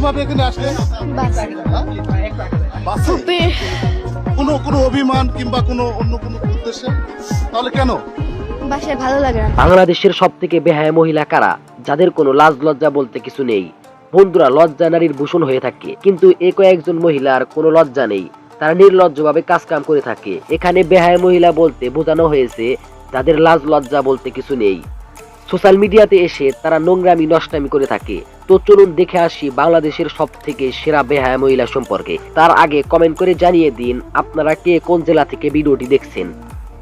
কীভাবে এখানে আসলেন বাসে কোনো কোনো অভিমান কিংবা কোনো অন্য কোনো উদ্দেশ্যে? তাহলে কেন? বাসায় ভালো লাগে বাংলাদেশের সব থেকে বেহায় মহিলা কারা? যাদের কোনো লাজ লজ্জা বলতে কিছু নেই। বন্ধুরা লজ্জা নারীর ভূষণ হয়ে থাকে। কিন্তু এ কয়েকজন মহিলার কোনো লজ্জা নেই। তারা নির্লজ্জভাবে কাজ কাম করে থাকে। এখানে বেহায় মহিলা বলতে বোঝানো হয়েছে যাদের লাজ লজ্জা বলতে কিছু নেই। সোশ্যাল মিডিয়াতে এসে তারা নোংরামি, নষ্টামি করে থাকে। তো চলুন দেখে আসি বাংলাদেশের সব থেকে সেরা বেহায়া মহিলা সম্পর্কে। তার আগে কমেন্ট করে জানিয়ে দিন, আপনারা কে কোন জেলা থেকে ভিডিওটি দেখছেন?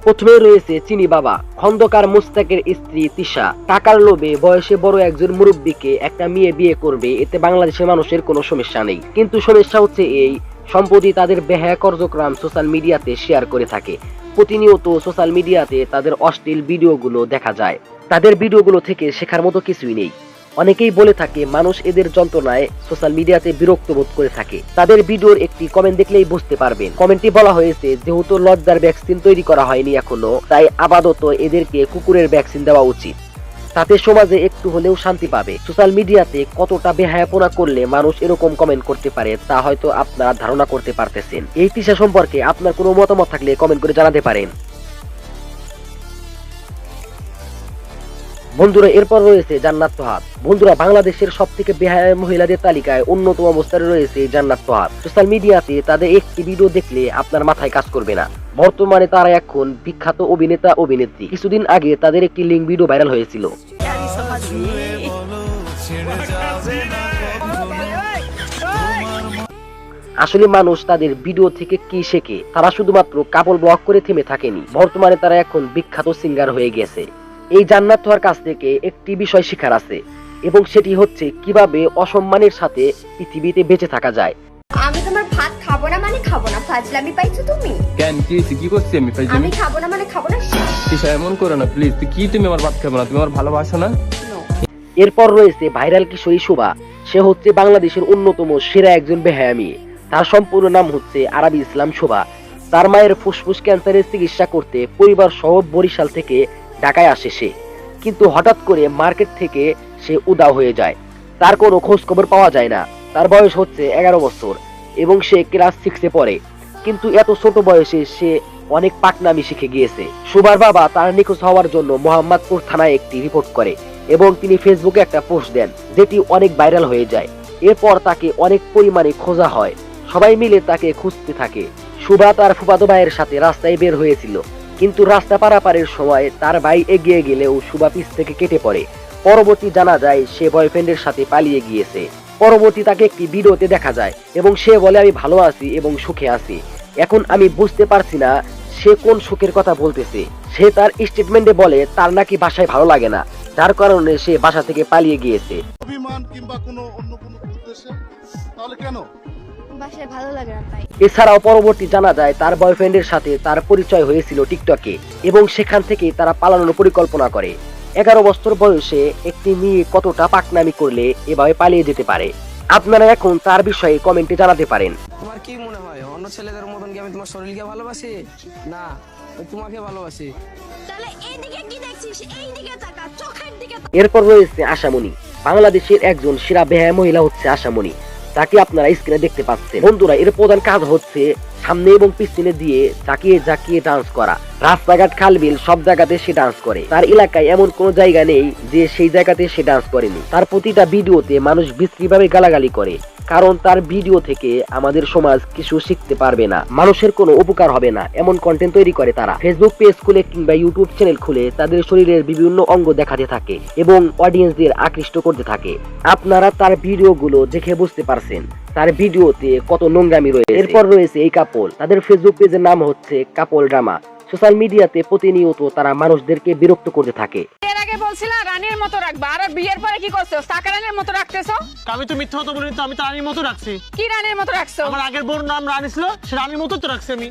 প্রথমে রয়েছে চিনি বাবা, খন্দকার মুস্তাকের স্ত্রী তিশা। টাকার লোভে বয়সে বড় একজন মুরব্বীকে একটা মেয়ে বিয়ে করবে, এতে বাংলাদেশের মানুষের কোনো সমস্যা নেই। কিন্তু সমস্যা হচ্ছে এই, সম্প্রতি তাদের বেহায়া কার্যক্রম সোশ্যাল মিডিয়াতে শেয়ার করে থাকে। প্রতিনিয়ত সোশ্যাল মিডিয়াতে তাদের অশ্লীল ভিডিওগুলো দেখা যায়। তাদের ভিডিওগুলো থেকে শেখার মতো কিছুই নেই। অনেকেই বলে থাকে, মানুষ এদের যন্ত্রণায় সোশ্যাল মিডিয়াতে বিরক্ত বোধ করে থাকে। তাদের ভিডিওর একটি কমেন্ট দেখলেই বুঝতে পারবেন। কমেন্টে বলা হয়েছে, যেহেতু লজ্জার ভ্যাকসিন তৈরি করা হয়নি এখনও, তাই আপাতত এদেরকে কুকুরের ভ্যাকসিন দেওয়া উচিত। তাতে সমাজে একটু হলেও শান্তি পাবে। সোশ্যাল মিডিয়াতে কতটা বেহায়াপনা করলে মানুষ এরকম কমেন্ট করতে পারে, তা হয়তো আপনারা ধারণা করতে পারতেছেন। এই তিশা সম্পর্কে আপনার কোনো মতামত থাকলে কমেন্ট করে জানাতে পারেন। বন্ধুরা, এরপর রয়েছে জান্নাত তোহাব বন্ধুরা, বাংলাদেশের সব থেকে বেহায়া মহিলাদের তালিকায় অন্যতম অবস্থানে রয়েছে জান্নাত তোহাব সোশ্যাল মিডিয়াতে তাদের একটি ভিডিও দেখলে আপনার মাথায় কাজ করবে না। বর্তমানে তারা এখন বিখ্যাত অভিনেতা, অভিনেত্রী। কিছুদিন আগে তাদের একটি লিঙ্ক ভিডিও ভাইরাল হয়েছিল। আসলে মানুষ তাদের ভিডিও থেকে কি শেখে? তারা শুধুমাত্র কাপড় ব্লক করে থেমে থাকেনি। বর্তমানে তারা এখন বিখ্যাত সিঙ্গার হয়ে গেছে। এই জান্নাত হওয়ার কাছ থেকে একটি বিষয় শিখার আছে এবং সেটি হচ্ছে কীভাবে অসম্মানের সাথে পৃথিবীতে বেঁচে থাকা যায়। আমি তোমার ভাত খাব না মানে খাব না ফাজলামি পাইছো তুমি? কেন কি হয়েছে? কি করছি আমি আমি খাব না মানে খাব না? তিশা এমন করো না প্লিজ তুই কি তুমি আমার ভাত খাব না? তুমি আমার ভালোবাসো না? এরপর রয়েছে ভাইরাল কিশোরী শোভা। সে হচ্ছে বাংলাদেশের অন্যতম সেরা একজন বেহায়া মেয়ে তার সম্পূর্ণ নাম হচ্ছে আরবি ইসলাম শোভা। তার মায়ের ফুসফুস ক্যান্সারের চিকিৎসা করতে পরিবার সহ বরিশাল থেকে ঢাকায় আসে সে। কিন্তু হঠাৎ করে মার্কেট থেকে সে উদাও হয়ে যায়। তার কোনো খোঁজ খবর পাওয়া যায় না। তার বয়স হচ্ছে এগারো বছর এবং সে ক্লাস সিক্সে পড়ে। কিন্তু এত ছোট বয়সে সে অনেক পাকনামি শিখে গিয়েছে। সুভার বাবা তার নিখোঁজ হওয়ার জন্য মোহাম্মদপুর থানায় একটি রিপোর্ট করে এবং তিনি ফেসবুকে একটা পোস্ট দেন যেটি অনেক ভাইরাল হয়ে যায়। এরপর তাকে অনেক পরিমাণে খোঁজা হয়। সবাই মিলে তাকে খুঁজতে থাকে। সুভা তার ফুফাতো ভাইয়ের সাথে রাস্তায় বের হয়েছিল। কিন্তু রাস্তা পারাপারের সময় তার ভাই এগিয়ে গেলেও সুভা পিছ থেকে কেটে পড়ে। পরবর্তী জানা যায়, সে বয়ফ্রেন্ডের সাথে পালিয়ে গিয়েছে। পরবর্তী তাকে একটি ভিডিওতে দেখা যায় এবং সে বলে, আমি ভালো আছি এবং সুখে আছি। এখন আমি বুঝতে পারছি না সে কোন সুখের কথা বলতেছে। সে তার স্টেটমেন্টে বলে, তার নাকি বাসায় ভালো লাগে না। যার কারণে সে বাসা থেকে পালিয়ে গিয়েছে। অভিমান কিংবা কোনো অন্য কোনো উদ্দেশ্যে? তাহলে কেন? বাসায় ভালো লাগে না তাই। এছাড়াও পরবর্তী জানা যায় তার বয়ফ্রেন্ডের সাথে তার পরিচয় হয়েছিল টিকটকে এবং সেখান থেকে তারা পালানোর পরিকল্পনা করে। এগারো বছর বয়সে একটি মেয়ে কতটা পাকনামি করলে এভাবে পালিয়ে যেতে পারে? আপনারা এখন তার বিষয়ে কমেন্টে জানাতে পারেন। তোমার কি মনে হয় অন্য ছেলেদের মতন কি আমি তোমার শরীরকে ভালোবাসি? না তোমাকে ভালোবাসি। তাহলে এইদিকে কি দেখছিস? এইদিকে তাকা চোখের দিকে এরপর রয়েছে আশামণি। বাংলাদেশের একজন সেরা বেহায়া মহিলা হচ্ছে আশামণি। তাকে আপনারা স্ক্রিনে দেখতে পাচ্ছেন। বন্ধুরা এর প্রধান কাজ হচ্ছে সামনে এবং পিছনে দিয়ে জাকিয়ে জাকিয়ে ডান্স করা। রাস্তাঘাট খালবিল সব জায়গাতে সে ডান্স করে। তার এলাকায় এমন কোনো জায়গা নেই যে সেই জায়গাতে সে ডান্স করেনি। তার প্রতিটা ভিডিওতে মানুষ বিশ্রীভাবে গালাগালি করে, কারণ তার ভিডিও থেকে আমাদের সমাজ কিছু শিখতে পারবে না। মানুষের কোনো উপকার হবে না, এমন কন্টেন্ট তৈরি করে তারা। ফেসবুক পেজ খুলে কিংবা ইউটিউব চ্যানেল খুলে তাদের শরীরের বিভিন্ন অঙ্গ দেখাতে থাকে এবং অডিয়েন্সদের আকৃষ্ট করতে থাকে। আপনারা তার ভিডিওগুলো দেখে বুঝতে পারছেন। তার ভিডিওতে কত নোংরামি রয়েছে। এরপর রয়েছে এই কাপল। তাদের ফেসবুক পেজের নাম হচ্ছে কাপল ড্রামা। সোশ্যাল মিডিয়াতে প্রতিনিয়ত তারা মানুষদেরকে বিরক্ত করতে থাকে। আগে বলছিলাম রানীর মতো রাখবা। আর বিয়ের পরে কি করছ? সাকা রানীর মতো রাখতেছো? আমি তো মিথ্যা কথা বলিনি তো আমি তো রানীর মতো রাখছি। কি রানীর মতো রাখছো? আমার আগের বোর নাম রানী ছিল সে রানীর মতো তো রাখছি আমি।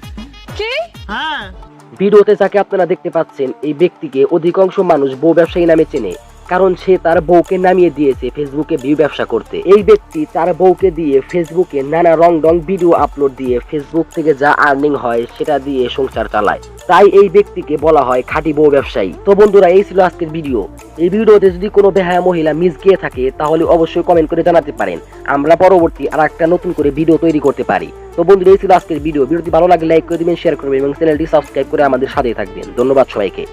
কি? হ্যাঁ। ভিডিওতে যাকে আপনারা দেখতে পাচ্ছেন এই ব্যক্তিকে অধিকাংশ মানুষ বউ ব্যবসায়ী নামে চেনে। কারণ সে তার বউকে নামিয়ে দিয়েছে ফেসবুকে ভিউ ব্যবসা করতে। এই ব্যক্তি তার বউকে দিয়ে ফেসবুকে নানা রং রং ভিডিও আপলোড দিয়ে ফেসবুক থেকে যা আর্নিং হয় সেটা দিয়ে সংসার চালায়। তাই এই ব্যক্তিকে বলা হয় খাঁটি বউ ব্যবসায়ী। তো বন্ধুরা, এই ছিল আজকের ভিডিও। এই ভিডিওতে যদি কোনো বেহায়া মহিলা মিস গিয়ে থাকে, তাহলে অবশ্যই কমেন্ট করে জানাতে পারেন। আমরা পরবর্তী আর একটা নতুন করে ভিডিও তৈরি করতে পারি। তো বন্ধুরা, এই ছিল আজকের ভিডিও। ভিডিওটি ভালো লাগলে লাইক করে দিবেন শেয়ার করবেন এবং চ্যানেলটি সাবস্ক্রাইব করে আমাদের সাথে থাকবেন। ধন্যবাদ সবাইকে।